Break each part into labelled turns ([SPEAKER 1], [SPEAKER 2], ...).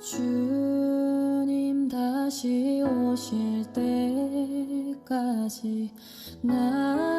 [SPEAKER 1] 주님 다시 오실 때까지 나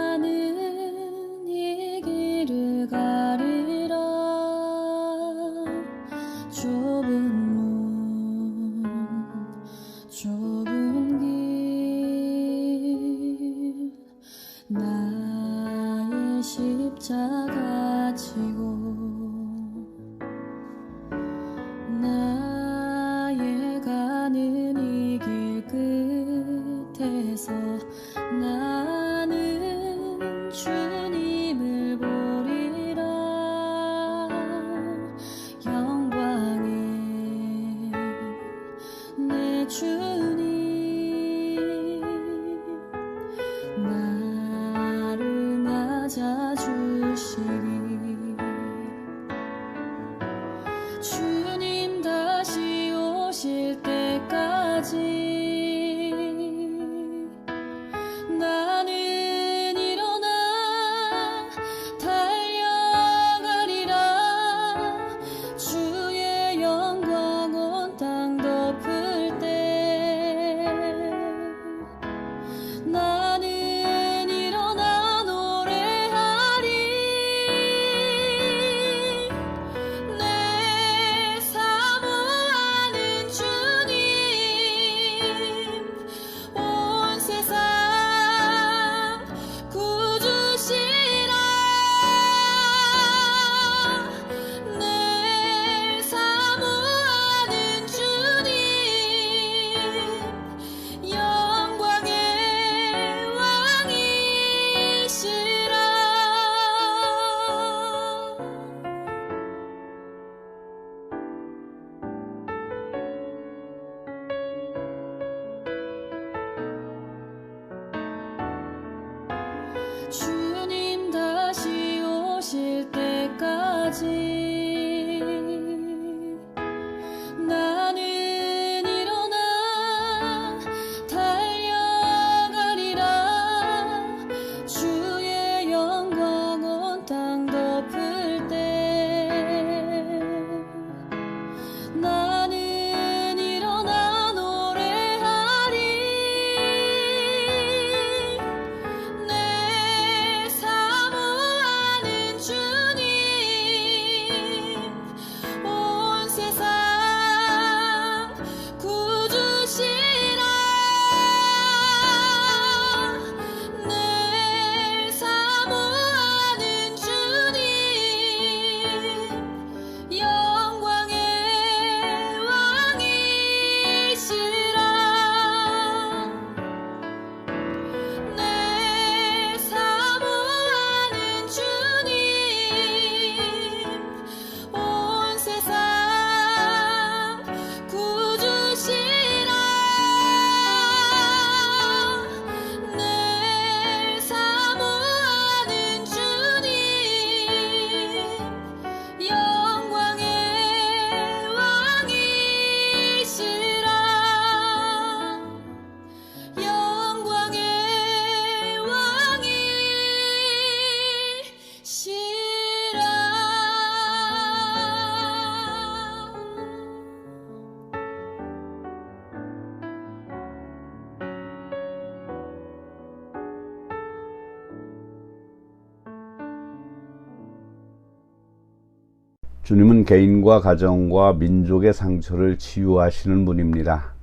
[SPEAKER 2] 개인과 가정과 민족의 상처를 치유하시는 분입니다.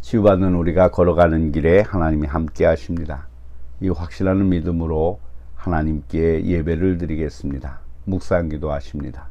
[SPEAKER 2] 치유받는 우리가 걸어가는 길에 하나님이 함께 하십니다. 이 확신하는 믿음으로 하나님께 예배를 드리겠습니다. 묵상 기도하십니다.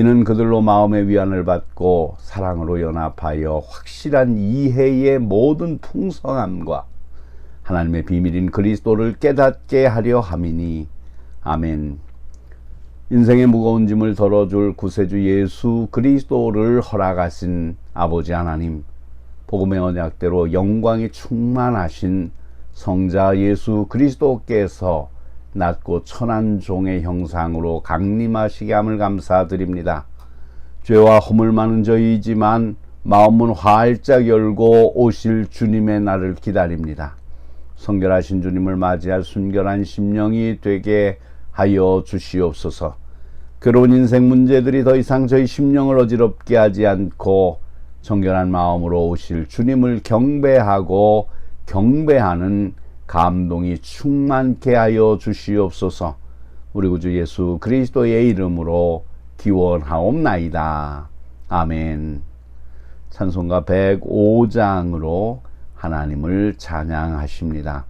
[SPEAKER 2] 이는 그들로 마음의 위안을 받고 사랑으로 연합하여 확실한 이해의 모든 풍성함과 하나님의 비밀인 그리스도를 깨닫게 하려 함이니 아멘. 인생의 무거운 짐을 덜어줄 구세주 예수 그리스도를 허락하신 아버지 하나님, 복음의 언약대로 영광이 충만하신 성자 예수 그리스도께서 낮고 천한 종의 형상으로 강림하시게 함을 감사드립니다. 죄와 허물 많은 저희이지만 마음은 활짝 열고 오실 주님의 날을 기다립니다. 성결하신 주님을 맞이할 순결한 심령이 되게 하여 주시옵소서. 괴로운 인생 문제들이 더 이상 저희 심령을 어지럽게 하지 않고 정결한 마음으로 오실 주님을 경배하고 경배하는 감동이 충만케 하여 주시옵소서. 우리 구주 예수 그리스도의 이름으로 기원하옵나이다. 아멘. 찬송가 105장으로 하나님을 찬양하십니다.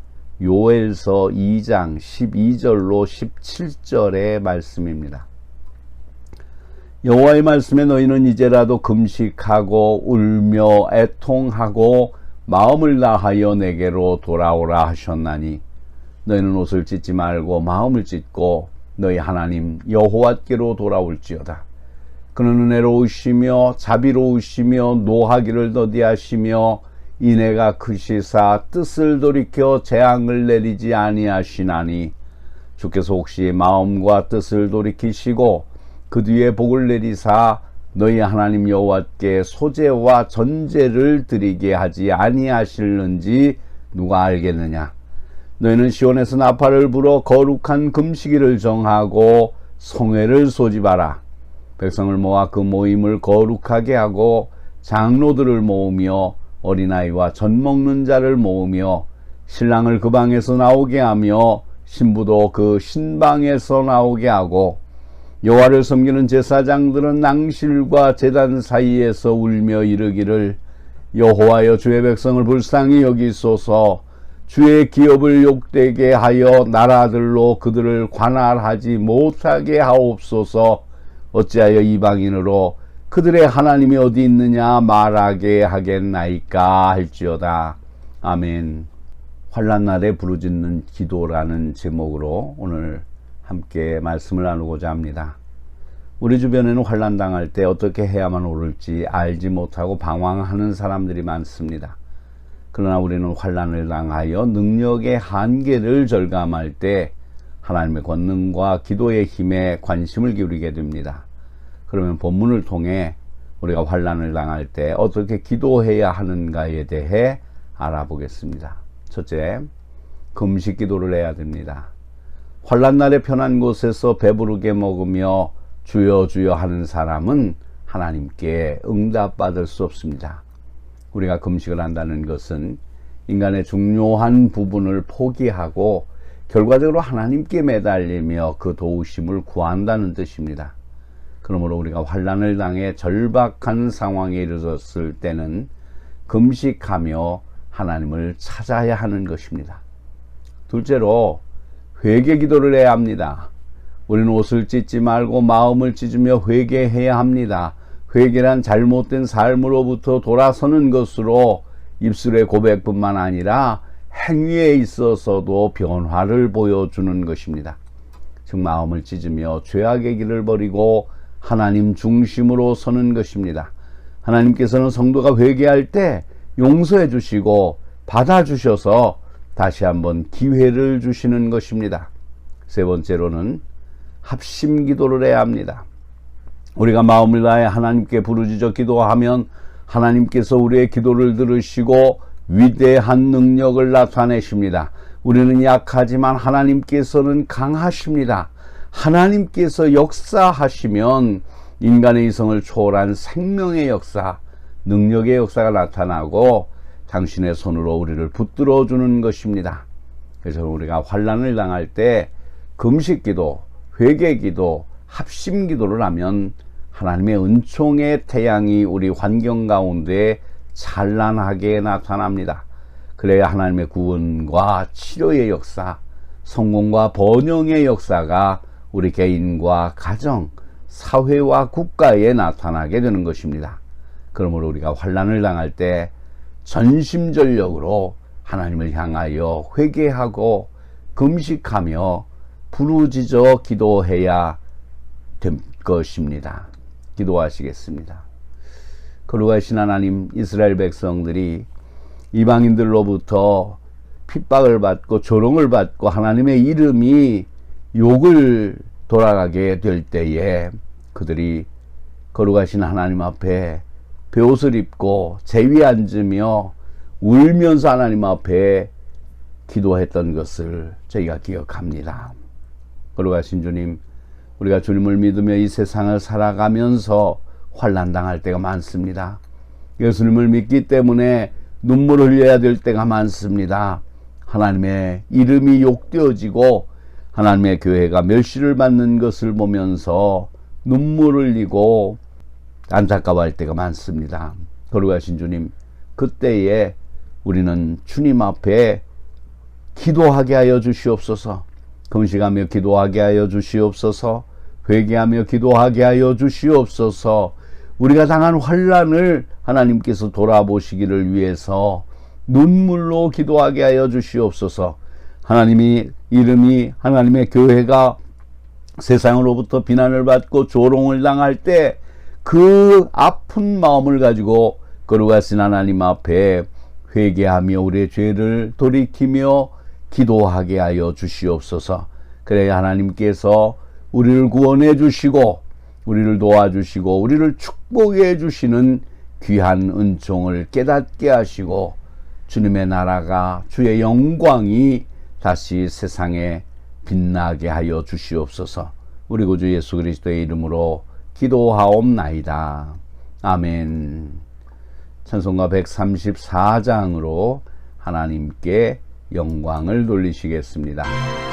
[SPEAKER 2] 요엘서 2장 12절로 17절의 말씀입니다. 여호와의 말씀에 너희는 이제라도 금식하고 울며 애통하고 마음을 다하여 내게로 돌아오라 하셨나니 너희는 옷을 찢지 말고 마음을 찢고 너희 하나님 여호와께로 돌아올지어다. 그는 은혜로우시며 자비로우시며 노하기를 더디하시며 이내가 크시사 뜻을 돌이켜 재앙을 내리지 아니하시나니 주께서 혹시 마음과 뜻을 돌이키시고 그 뒤에 복을 내리사 너희 하나님 여호와께 소재와 전제를 드리게 하지 아니하실는지 누가 알겠느냐 너희는 시온에서 나팔을 불어 거룩한 금식일을 정하고 성회를 소집하라. 백성을 모아 그 모임을 거룩하게 하고 장로들을 모으며 어린아이와 젖 먹는 자를 모으며 신랑을 그 방에서 나오게 하며 신부도 그 신방에서 나오게 하고 여호와를 섬기는 제사장들은 낭실과 제단 사이에서 울며 이르기를 여호와여 주의 백성을 불쌍히 여기소서. 주의 기업을 욕되게 하여 나라들로 그들을 관할하지 못하게 하옵소서. 어찌하여 이방인으로 그들의 하나님이 어디 있느냐 말하게 하겠나이까 할지어다 아멘 환란 날에 부르짖는 기도라는 제목으로 오늘 함께 말씀을 나누고자 합니다. 우리 주변에는 환란 당할 때 어떻게 해야만 옳을지 알지 못하고 방황하는 사람들이 많습니다. 그러나 우리는 환란을 당하여 능력의 한계를 절감할 때 하나님의 권능과 기도의 힘에 관심을 기울이게 됩니다. 그러면 본문을 통해 우리가 환란을 당할 때 어떻게 기도해야 하는가에 대해 알아보겠습니다. 첫째, 금식 기도를 해야 됩니다. 환란 날에 편한 곳에서 배부르게 먹으며 주여 주여 하는 사람은 하나님께 응답받을 수 없습니다. 우리가 금식을 한다는 것은 인간의 중요한 부분을 포기하고 결과적으로 하나님께 매달리며 그 도우심을 구한다는 뜻입니다. 그러므로 우리가 환란을 당해 절박한 상황에 이르렀을 때는 금식하며 하나님을 찾아야 하는 것입니다. 둘째로 회개 기도를 해야 합니다. 우리는 옷을 찢지 말고 마음을 찢으며 회개해야 합니다. 회개란 잘못된 삶으로부터 돌아서는 것으로 입술의 고백뿐만 아니라 행위에 있어서도 변화를 보여주는 것입니다. 즉 마음을 찢으며 죄악의 길을 버리고 하나님 중심으로 서는 것입니다. 하나님께서는 성도가 회개할 때 용서해 주시고 받아 주셔서 다시 한번 기회를 주시는 것입니다. 세 번째로는 합심 기도를 해야 합니다. 우리가 마음을 다해 하나님께 부르짖어 기도하면 하나님께서 우리의 기도를 들으시고 위대한 능력을 나타내십니다. 우리는 약하지만 하나님께서는 강하십니다. 하나님께서 역사하시면 인간의 이성을 초월한 생명의 역사, 능력의 역사가 나타나고 당신의 손으로 우리를 붙들어 주는 것입니다. 그래서 우리가 환란을 당할 때 금식기도, 회개기도, 합심기도를 하면 하나님의 은총의 태양이 우리 환경 가운데 찬란하게 나타납니다. 그래야 하나님의 구원과 치료의 역사, 성공과 번영의 역사가 우리 개인과 가정, 사회와 국가에 나타나게 되는 것입니다. 그러므로 우리가 환란을 당할 때 전심전력으로 하나님을 향하여 회개하고 금식하며 부르짖어 기도해야 될 것입니다. 기도하시겠습니다. 거룩하신 하나님 이스라엘 백성들이 이방인들로부터 핍박을 받고 조롱을 받고 하나님의 이름이 욕을 돌아가게 될 때에 그들이 거룩하신 하나님 앞에 베옷을 입고 제위 앉으며 울면서 하나님 앞에 기도했던 것을 저희가 기억합니다. 거룩하신 주님, 우리가 주님을 믿으며 이 세상을 살아가면서 환란 당할 때가 많습니다. 예수님을 믿기 때문에 눈물을 흘려야 될 때가 많습니다. 하나님의 이름이 욕되어지고 하나님의 교회가 멸시를 받는 것을 보면서 눈물을 흘리고 안타까워할 때가 많습니다. 거룩하신 주님, 그때에 우리는 주님 앞에 기도하게 하여 주시옵소서. 금식하며 기도하게 하여 주시옵소서. 회개하며 기도하게 하여 주시옵소서. 우리가 당한 환란을 하나님께서 돌아보시기를 위해서 눈물로 기도하게 하여 주시옵소서. 하나님이 이름이 하나님의 교회가 세상으로부터 비난을 받고 조롱을 당할 때 그 아픈 마음을 가지고 거룩하신 하나님 앞에 회개하며 우리의 죄를 돌이키며 기도하게 하여 주시옵소서. 그래야 하나님께서 우리를 구원해 주시고 우리를 도와주시고 우리를 축복해 주시는 귀한 은총을 깨닫게 하시고 주님의 나라가 주의 영광이 다시 세상에 빛나게 하여 주시옵소서. 우리 구주 예수 그리스도의 이름으로 기도하옵나이다. 아멘. 찬송가 134장으로 하나님께 영광을 돌리시겠습니다.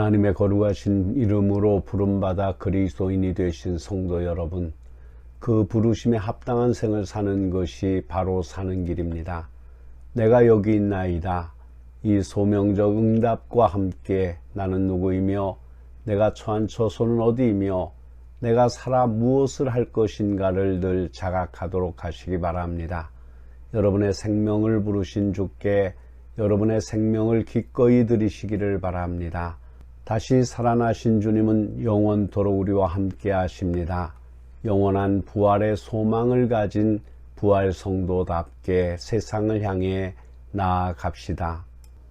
[SPEAKER 2] 하나님의 거룩하신 이름으로 부름받아 그리스도인이 되신 성도 여러분, 그 부르심에 합당한 생을 사는 것이 바로 사는 길입니다. 내가 여기 있나이다. 이 소명적 응답과 함께 나는 누구이며 내가 처한 처소는 어디이며 내가 살아 무엇을 할 것인가를 늘 자각하도록 하시기 바랍니다. 여러분의 생명을 부르신 주께 여러분의 생명을 기꺼이 드리시기를 바랍니다. 다시 살아나신 주님은 영원토록 우리와 함께 하십니다. 영원한 부활의 소망을 가진 부활 성도답게 세상을 향해 나아갑시다.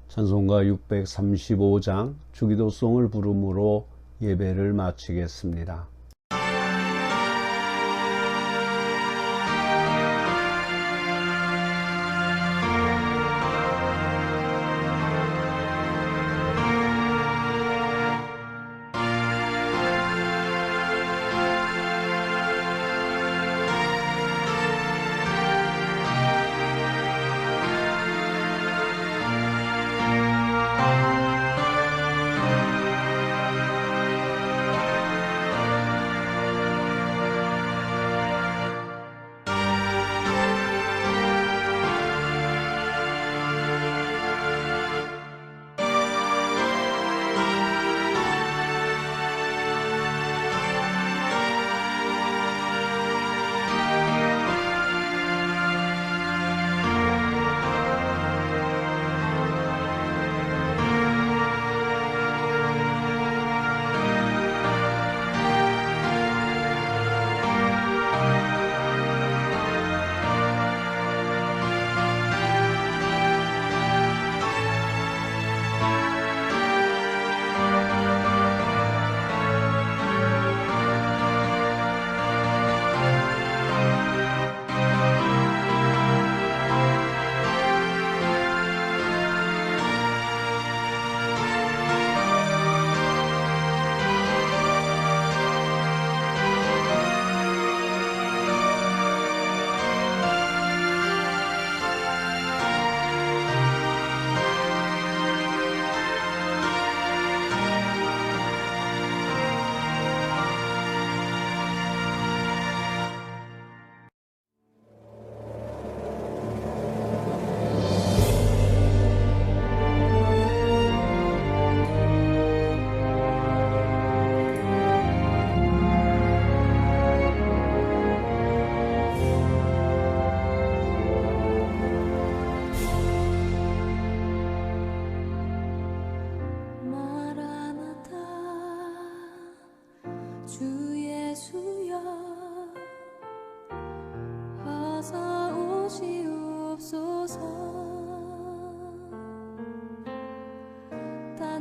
[SPEAKER 2] 찬송가 635장 주기도송을 부름으로 예배를 마치겠습니다.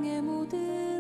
[SPEAKER 1] 끝 모든